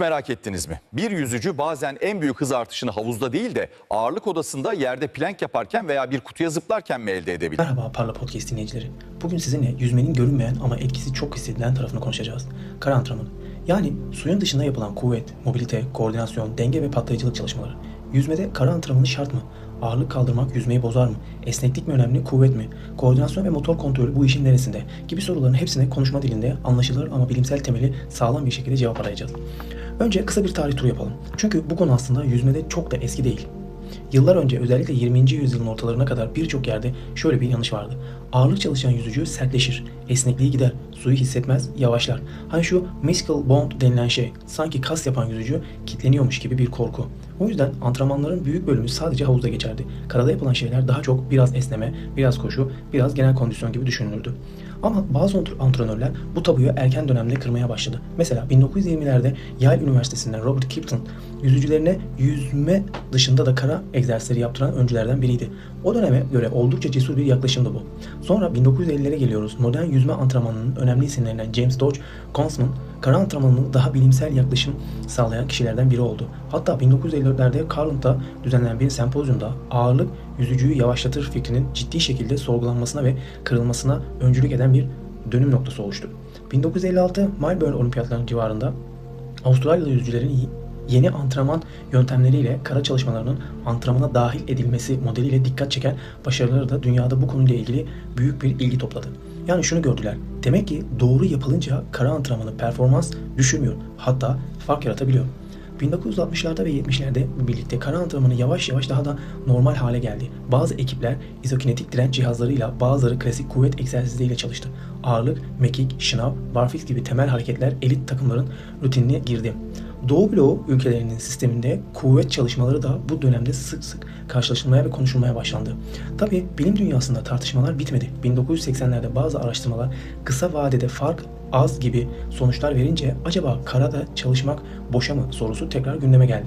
Merak ettiniz mi? Bir yüzücü bazen en büyük hız artışını havuzda değil de ağırlık odasında yerde plank yaparken veya bir kutuya zıplarken mi elde edebilir? Merhaba Parla Podcast dinleyicileri. Bugün sizinle yüzmenin görünmeyen ama etkisi çok hissedilen tarafını konuşacağız. Kara antrenmanı. Yani suyun dışında yapılan kuvvet, mobilite, koordinasyon, denge ve patlayıcılık çalışmaları. Yüzmede kara antrenmanı şart mı? Ağırlık kaldırmak yüzmeyi bozar mı? Esneklik mi önemli, kuvvet mi? Koordinasyon ve motor kontrolü bu işin neresinde? Gibi soruların hepsine konuşma dilinde anlaşılır ama bilimsel temeli sağlam bir şekilde cevap arayacağız. Önce kısa bir tarih turu yapalım. Çünkü bu konu aslında yüzmede çok da eski değil. Yıllar önce özellikle 20. yüzyılın ortalarına kadar birçok yerde şöyle bir yanlış vardı. Ağırlık çalışan yüzücü sertleşir, esnekliği gider, suyu hissetmez, yavaşlar. Hani şu muscle bond denilen şey, sanki kas yapan yüzücü kitleniyormuş gibi bir korku. O yüzden antrenmanların büyük bölümü sadece havuzda geçerdi. Karada yapılan şeyler daha çok biraz esneme, biraz koşu, biraz genel kondisyon gibi düşünülürdü. Ama bazı antrenörler bu tabuyu erken dönemde kırmaya başladı. Mesela 1920'lerde Yale Üniversitesi'nden Robert Kipton yüzücülerine yüzme dışında da kara egzersizleri yaptıran öncülerden biriydi. O döneme göre oldukça cesur bir yaklaşımdı bu. Sonra 1950'lere geliyoruz. Modern yüzme antrenmanının önemli isimlerinden James Dodge Consman, kara antrenmanının daha bilimsel yaklaşım sağlayan kişilerden biri oldu. Hatta 1954'lerde Carlton'da düzenlenen bir sempozyumda ağırlık yüzücüyü yavaşlatır fikrinin ciddi şekilde sorgulanmasına ve kırılmasına öncülük eden bir dönüm noktası oluştu. 1956 Melbourne Olimpiyatlarının civarında Avustralyalı yüzücülerin yeni antrenman yöntemleriyle kara çalışmalarının antrenmana dahil edilmesi modeliyle dikkat çeken başarıları da dünyada bu konuyla ilgili büyük bir ilgi topladı. Yani şunu gördüler. Demek ki doğru yapılınca kara antrenmanı performans düşürmüyor. Hatta fark yaratabiliyor. 1960'larda ve 70'lerde birlikte kara antrenmanı yavaş yavaş daha da normal hale geldi. Bazı ekipler izokinetik direnç cihazlarıyla bazıları klasik kuvvet egzersizleriyle çalıştı. Ağırlık, mekik, şınav, barfix gibi temel hareketler elit takımların rutinine girdi. Doğu bloğu ülkelerinin sisteminde kuvvet çalışmaları da bu dönemde sık sık karşılaşılmaya ve konuşulmaya başlandı. Tabi bilim dünyasında tartışmalar bitmedi. 1980'lerde bazı araştırmalar kısa vadede fark az gibi sonuçlar verince acaba karada çalışmak boşa mı sorusu tekrar gündeme geldi.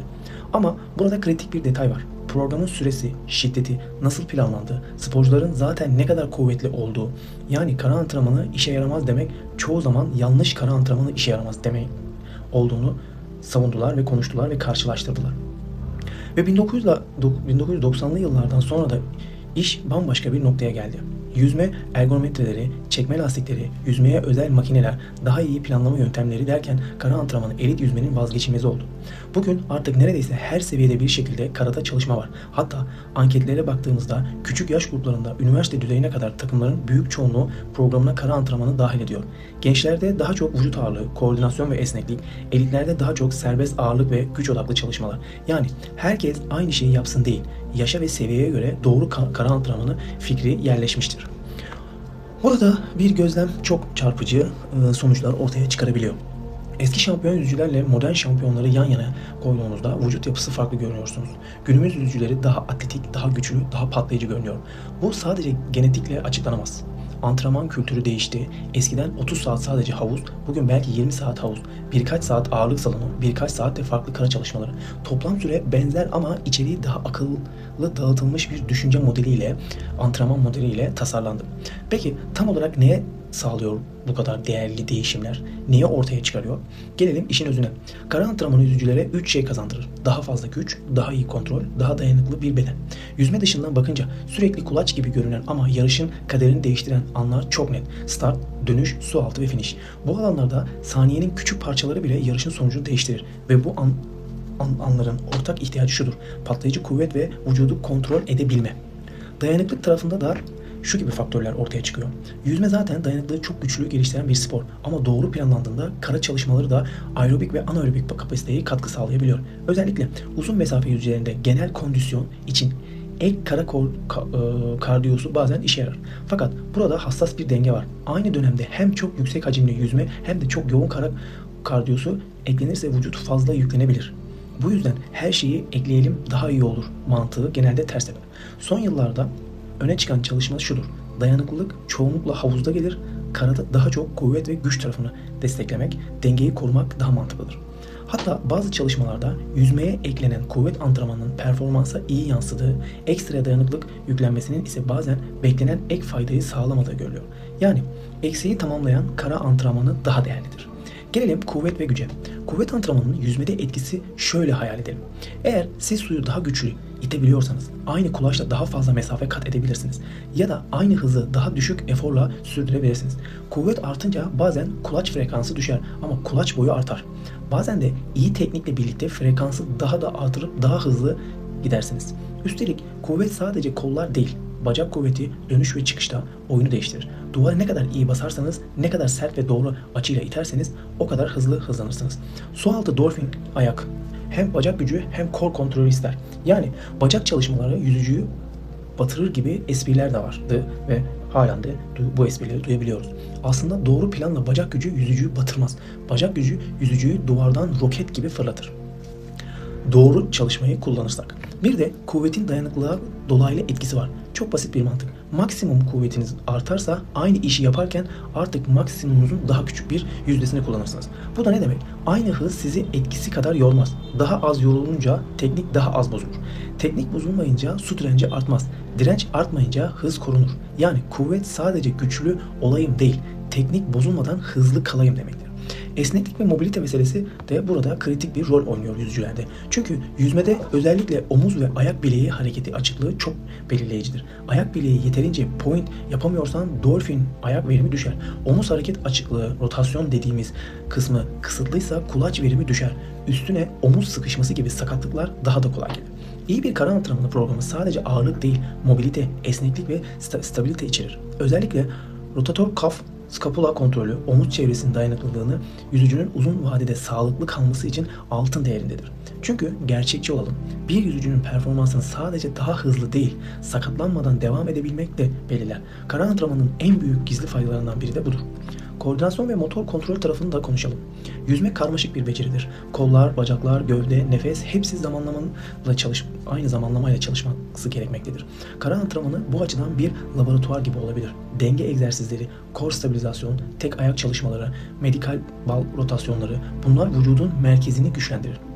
Ama burada kritik bir detay var. Programın süresi, şiddeti, nasıl planlandığı, sporcuların zaten ne kadar kuvvetli olduğu, yani kara antrenmanı işe yaramaz demek çoğu zaman yanlış kara antrenmanı işe yaramaz demek olduğunu savundular ve konuştular ve karşılaştırdılar. Ve 1990'lı yıllardan sonra da iş bambaşka bir noktaya geldi. Yüzme ergonometreleri, çekme lastikleri, yüzmeye özel makineler, daha iyi planlama yöntemleri derken kara antrenmanı elit yüzmenin vazgeçilmezi oldu. Bugün artık neredeyse her seviyede bir şekilde karada çalışma var. Hatta anketlere baktığımızda küçük yaş gruplarında üniversite düzeyine kadar takımların büyük çoğunluğu programına kara antrenmanı dahil ediyor. Gençlerde daha çok vücut ağırlığı, koordinasyon ve esneklik, elitlerde daha çok serbest ağırlık ve güç odaklı çalışmalar. Yani herkes aynı şeyi yapsın değil, yaşa ve seviyeye göre doğru kara antrenmanı fikri yerleşmiştir. Burada bir gözlem çok çarpıcı sonuçlar ortaya çıkarabiliyor. Eski şampiyon yüzücülerle modern şampiyonları yan yana koyduğunuzda vücut yapısı farklı görüyorsunuz. Günümüz yüzücüleri daha atletik, daha güçlü, daha patlayıcı görünüyor. Bu sadece genetikle açıklanamaz. Antrenman kültürü değişti. Eskiden 30 saat sadece havuz, bugün belki 20 saat havuz, birkaç saat ağırlık salonu, birkaç saat de farklı kara çalışmaları. Toplam süre benzer ama içeriği daha akıllı dağıtılmış bir düşünce modeliyle, antrenman modeliyle tasarlandı. Peki tam olarak neye sağlıyor bu kadar değerli değişimler? Niye ortaya çıkarıyor? Gelelim işin özüne. Kara antrenmanı yüzücülere 3 şey kazandırır. Daha fazla güç, daha iyi kontrol, daha dayanıklı bir beden. Yüzme dışından bakınca sürekli kulaç gibi görünen ama yarışın kaderini değiştiren anlar çok net. Start, dönüş, su altı ve finish. Bu alanlarda saniyenin küçük parçaları bile yarışın sonucunu değiştirir. Ve bu an, an, anların ortak ihtiyacı şudur. Patlayıcı kuvvet ve vücudu kontrol edebilme. Dayanıklık tarafında da şu gibi faktörler ortaya çıkıyor. Yüzme zaten dayanıklılığı çok güçlü geliştiren bir spor ama doğru planlandığında kara çalışmaları da aerobik ve anaerobik kapasiteye katkı sağlayabiliyor. Özellikle uzun mesafe yüzücülerinde genel kondisyon için ek kara kor, ka, e, kardiyosu bazen işe yarar. Fakat burada hassas bir denge var. Aynı dönemde hem çok yüksek hacimli yüzme hem de çok yoğun kara kardiyosu eklenirse vücut fazla yüklenebilir. Bu yüzden her şeyi ekleyelim daha iyi olur mantığı genelde ters teper. Son yıllarda öne çıkan çalışma şudur. Dayanıklılık çoğunlukla havuzda gelir, karada daha çok kuvvet ve güç tarafını desteklemek, dengeyi korumak daha mantıklıdır. Hatta bazı çalışmalarda yüzmeye eklenen kuvvet antrenmanının performansa iyi yansıdığı, ekstra dayanıklık yüklenmesinin ise bazen beklenen ek faydayı sağlamadığı görülüyor. Yani eksiği tamamlayan kara antrenmanı daha değerlidir. Gelelim kuvvet ve güce. Kuvvet antrenmanının yüzmede etkisi şöyle hayal edelim. Eğer siz suyu daha güçlü itebiliyorsanız aynı kulaçla daha fazla mesafe kat edebilirsiniz. Ya da aynı hızı daha düşük eforla sürdürebilirsiniz. Kuvvet artınca bazen kulaç frekansı düşer ama kulaç boyu artar. Bazen de iyi teknikle birlikte frekansı daha da artırıp daha hızlı gidersiniz. Üstelik kuvvet sadece kollar değil, bacak kuvveti dönüş ve çıkışta oyunu değiştirir. Duvara ne kadar iyi basarsanız, ne kadar sert ve doğru açıyla iterseniz o kadar hızlı hızlanırsınız. Su altı dolphin ayak hem bacak gücü hem kol kontrolü ister. Yani bacak çalışmaları yüzücüyü batırır gibi espriler de vardı ve halen de bu esprileri duyabiliyoruz. Aslında doğru planla bacak gücü yüzücüyü batırmaz. Bacak gücü yüzücüyü duvardan roket gibi fırlatır doğru çalışmayı kullanırsak. Bir de kuvvetin dayanıklılığa dolaylı etkisi var. Çok basit bir mantık. Maksimum kuvvetiniz artarsa aynı işi yaparken artık maksimumunuzun daha küçük bir yüzdesini kullanırsınız. Bu da ne demek? Aynı hız sizi etkisi kadar yormaz. Daha az yorulunca teknik daha az bozulur. Teknik bozulmayınca su direnci artmaz. Direnç artmayınca hız korunur. Yani kuvvet sadece güçlü olayım değil, teknik bozulmadan hızlı kalayım demektir. Esneklik ve mobilite meselesi de burada kritik bir rol oynuyor yüzücülerde. Çünkü yüzmede özellikle omuz ve ayak bileği hareketi açıklığı çok belirleyicidir. Ayak bileği yeterince point yapamıyorsan dolphin ayak verimi düşer. Omuz hareket açıklığı, rotasyon dediğimiz kısmı kısıtlıysa kulaç verimi düşer. Üstüne omuz sıkışması gibi sakatlıklar daha da kolay gelir. İyi bir kara antrenmanı programı sadece ağırlık değil, mobilite, esneklik ve sta- stabilite içerir. Özellikle rotator kaf Skapula kontrolü, omuz çevresinin dayanıklılığını yüzücünün uzun vadede sağlıklı kalması için altın değerindedir. Çünkü gerçekçi olalım. Bir yüzücünün performansını sadece daha hızlı değil, sakatlanmadan devam edebilmek de belirler. Kara antrenmanın en büyük gizli faydalarından biri de budur. Koordinasyon ve motor kontrol tarafını da konuşalım. Yüzme karmaşık bir beceridir. Kollar, bacaklar, gövde, nefes hepsi zamanlamayla çalış aynı zamanlamayla çalışması gerekmektedir. Kara antrenmanı bu açıdan bir laboratuvar gibi olabilir. Denge egzersizleri, kor stabilizasyon, tek ayak çalışmaları, medikal bal rotasyonları bunlar vücudun merkezini güçlendirir.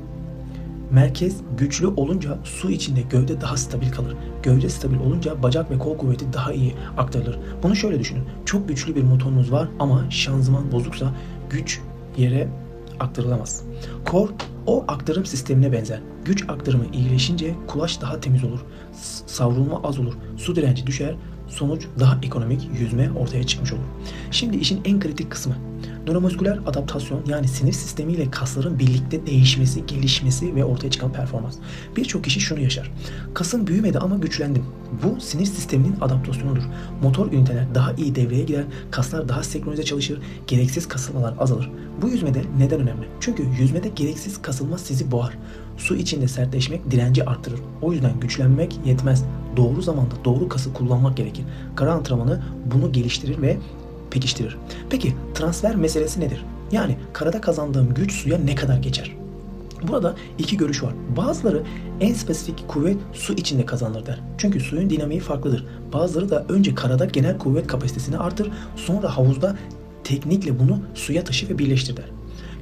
Merkez güçlü olunca su içinde gövde daha stabil kalır. Gövde stabil olunca bacak ve kol kuvveti daha iyi aktarılır. Bunu şöyle düşünün. Çok güçlü bir motorunuz var ama şanzıman bozuksa güç yere aktarılamaz. Kor o aktarım sistemine benzer. Güç aktarımı iyileşince kulaç daha temiz olur. Savrulma az olur. Su direnci düşer. Sonuç daha ekonomik yüzme ortaya çıkmış olur. Şimdi işin en kritik kısmı. Nöromusküler adaptasyon yani sinir sistemiyle kasların birlikte değişmesi, gelişmesi ve ortaya çıkan performans. Birçok kişi şunu yaşar. Kasım büyümedi ama güçlendim. Bu sinir sisteminin adaptasyonudur. Motor üniteler daha iyi devreye girer, kaslar daha senkronize çalışır, gereksiz kasılmalar azalır. Bu yüzmede neden önemli? Çünkü yüzmede gereksiz kasılma sizi boğar. Su içinde sertleşmek direnci arttırır. O yüzden güçlenmek yetmez. Doğru zamanda doğru kası kullanmak gerekir. Kara antrenmanı bunu geliştirir ve pekiştirir. Peki transfer meselesi nedir? Yani karada kazandığım güç suya ne kadar geçer? Burada iki görüş var. Bazıları en spesifik kuvvet su içinde kazanılır der. Çünkü suyun dinamiği farklıdır. Bazıları da önce karada genel kuvvet kapasitesini artır, sonra havuzda teknikle bunu suya taşı ve birleştir der.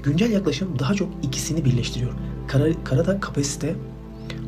Güncel yaklaşım daha çok ikisini birleştiriyor. Kara, karada kapasite,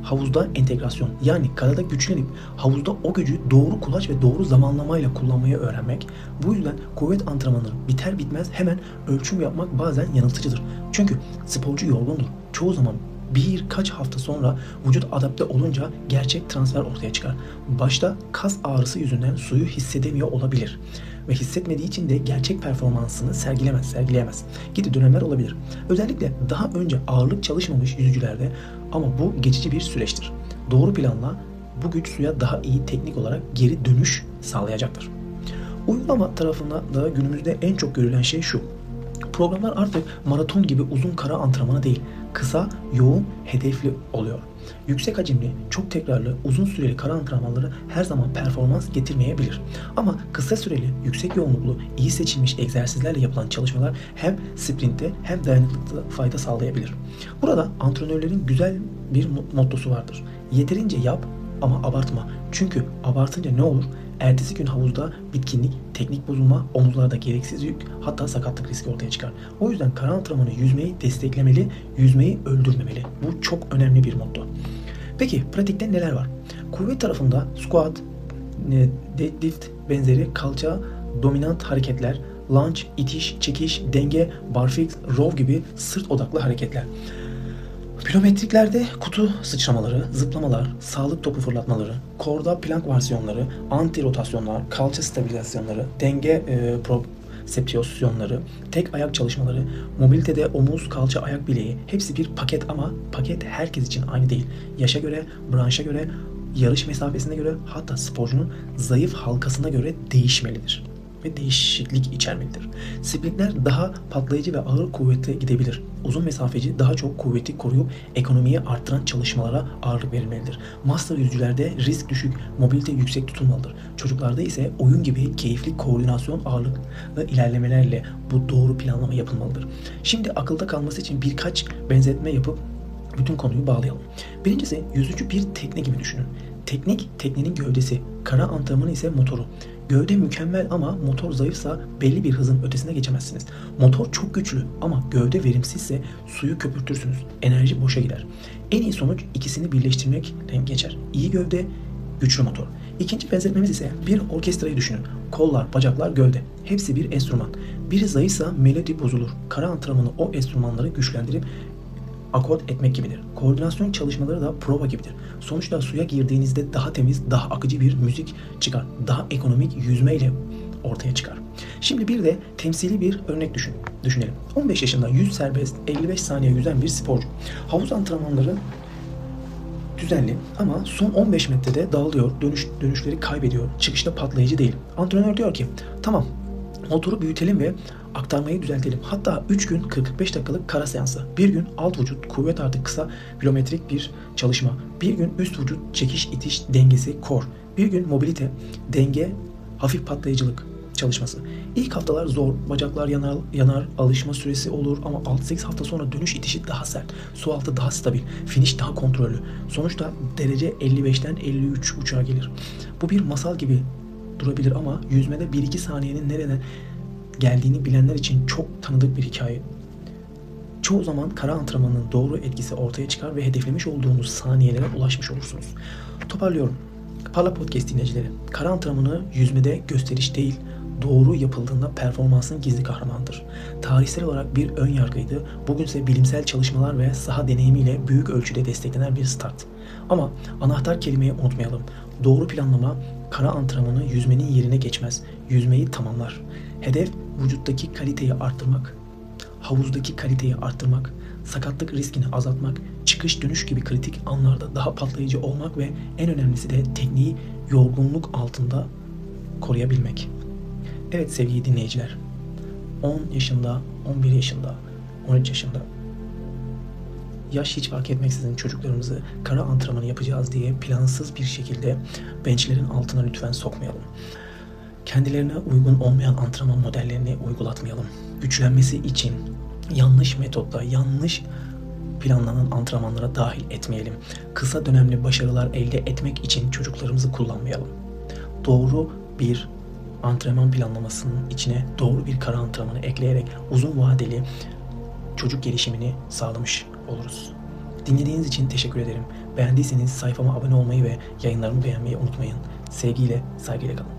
havuzda entegrasyon. Yani karada güçlenip havuzda o gücü doğru kulaç ve doğru zamanlamayla kullanmayı öğrenmek. Bu yüzden kuvvet antrenmanı biter bitmez hemen ölçüm yapmak bazen yanıltıcıdır. Çünkü sporcu yorgundur. Çoğu zaman birkaç hafta sonra vücut adapte olunca gerçek transfer ortaya çıkar. Başta kas ağrısı yüzünden suyu hissedemiyor olabilir ve hissetmediği için de gerçek performansını sergilemez, sergileyemez. Gibi dönemler olabilir. Özellikle daha önce ağırlık çalışmamış yüzücülerde ama bu geçici bir süreçtir. Doğru planla bu güç suya daha iyi teknik olarak geri dönüş sağlayacaktır. Uygulama tarafında da günümüzde en çok görülen şey şu. Programlar artık maraton gibi uzun kara antrenmanı değil, kısa, yoğun, hedefli oluyor. Yüksek hacimli, çok tekrarlı, uzun süreli kara antrenmanları her zaman performans getirmeyebilir. Ama kısa süreli, yüksek yoğunluklu, iyi seçilmiş egzersizlerle yapılan çalışmalar hem sprintte hem dayanıklılıkta fayda sağlayabilir. Burada antrenörlerin güzel bir mottosu vardır. Yeterince yap ama abartma. Çünkü abartınca ne olur? Ertesi gün havuzda bitkinlik, teknik bozulma, omuzlarda gereksiz yük, hatta sakatlık riski ortaya çıkar. O yüzden kara antrenmanı yüzmeyi desteklemeli, yüzmeyi öldürmemeli. Bu çok önemli bir motto. Peki pratikte neler var? Kuvvet tarafında squat, deadlift benzeri kalça dominant hareketler, lunge, itiş, çekiş, denge, barfix, row gibi sırt odaklı hareketler. Pilometriklerde kutu sıçramaları, zıplamalar, sağlık topu fırlatmaları, korda plank versiyonları, anti rotasyonlar, kalça stabilizasyonları, denge e, propriosesyonları, tek ayak çalışmaları, mobilitede omuz, kalça, ayak bileği hepsi bir paket ama paket herkes için aynı değil. Yaşa göre, branşa göre, yarış mesafesine göre hatta sporcunun zayıf halkasına göre değişmelidir ve değişiklik içermelidir. Sprintler daha patlayıcı ve ağır kuvvetle gidebilir. Uzun mesafeci daha çok kuvveti koruyup ekonomiyi arttıran çalışmalara ağırlık verilmelidir. Master yüzücülerde risk düşük, mobilite yüksek tutulmalıdır. Çocuklarda ise oyun gibi keyifli koordinasyon ağırlıklı ilerlemelerle bu doğru planlama yapılmalıdır. Şimdi akılda kalması için birkaç benzetme yapıp bütün konuyu bağlayalım. Birincisi yüzücü bir tekne gibi düşünün. Teknik teknenin gövdesi, kara antrenmanı ise motoru. Gövde mükemmel ama motor zayıfsa belli bir hızın ötesine geçemezsiniz. Motor çok güçlü ama gövde verimsizse suyu köpürtürsünüz. Enerji boşa gider. En iyi sonuç ikisini birleştirmekten geçer. İyi gövde, güçlü motor. İkinci benzetmemiz ise bir orkestrayı düşünün. Kollar, bacaklar, gövde. Hepsi bir enstrüman. Biri zayıfsa melodi bozulur. Kara antrenmanı o enstrümanları güçlendirip akort etmek gibidir. Koordinasyon çalışmaları da prova gibidir. Sonuçta suya girdiğinizde daha temiz, daha akıcı bir müzik çıkar. Daha ekonomik yüzmeyle ortaya çıkar. Şimdi bir de temsili bir örnek düşün, düşünelim. 15 yaşında 100 serbest 55 saniye yüzen bir sporcu. Havuz antrenmanları düzenli ama son 15 metrede dağılıyor, dönüş, dönüşleri kaybediyor, çıkışta patlayıcı değil. Antrenör diyor ki tamam motoru büyütelim ve aktarmayı düzeltelim. Hatta 3 gün 45 dakikalık kara seansı. Bir gün alt vücut kuvvet artı kısa kilometrik bir çalışma. Bir gün üst vücut çekiş itiş dengesi core. Bir gün mobilite, denge, hafif patlayıcılık çalışması. İlk haftalar zor, bacaklar yanar, yanar, alışma süresi olur ama 6-8 hafta sonra dönüş itişi daha sert, su altı daha stabil, finish daha kontrollü. Sonuçta derece 55'ten 53 uçağa gelir. Bu bir masal gibi durabilir ama yüzmede 1-2 saniyenin nereden geldiğini bilenler için çok tanıdık bir hikaye. Çoğu zaman kara antrenmanının doğru etkisi ortaya çıkar ve hedeflemiş olduğunuz saniyelere ulaşmış olursunuz. Toparlıyorum. Parla Podcast dinleyicileri. Kara antrenmanı yüzmede gösteriş değil, doğru yapıldığında performansın gizli kahramanıdır. Tarihsel olarak bir ön yargıydı. Bugünse bilimsel çalışmalar ve saha deneyimiyle büyük ölçüde desteklenen bir start. Ama anahtar kelimeyi unutmayalım. Doğru planlama kara antrenmanı yüzmenin yerine geçmez. Yüzmeyi tamamlar. Hedef vücuttaki kaliteyi arttırmak, havuzdaki kaliteyi arttırmak, sakatlık riskini azaltmak, çıkış dönüş gibi kritik anlarda daha patlayıcı olmak ve en önemlisi de tekniği yorgunluk altında koruyabilmek. Evet sevgili dinleyiciler, 10 yaşında, 11 yaşında, 13 yaşında yaş hiç fark etmeksizin çocuklarımızı kara antrenmanı yapacağız diye plansız bir şekilde benchlerin altına lütfen sokmayalım. Kendilerine uygun olmayan antrenman modellerini uygulatmayalım. Güçlenmesi için yanlış metotla, yanlış planlanan antrenmanlara dahil etmeyelim. Kısa dönemli başarılar elde etmek için çocuklarımızı kullanmayalım. Doğru bir antrenman planlamasının içine doğru bir kara antrenmanı ekleyerek uzun vadeli çocuk gelişimini sağlamış oluruz. Dinlediğiniz için teşekkür ederim. Beğendiyseniz sayfama abone olmayı ve yayınlarımı beğenmeyi unutmayın. Sevgiyle, saygıyla kalın.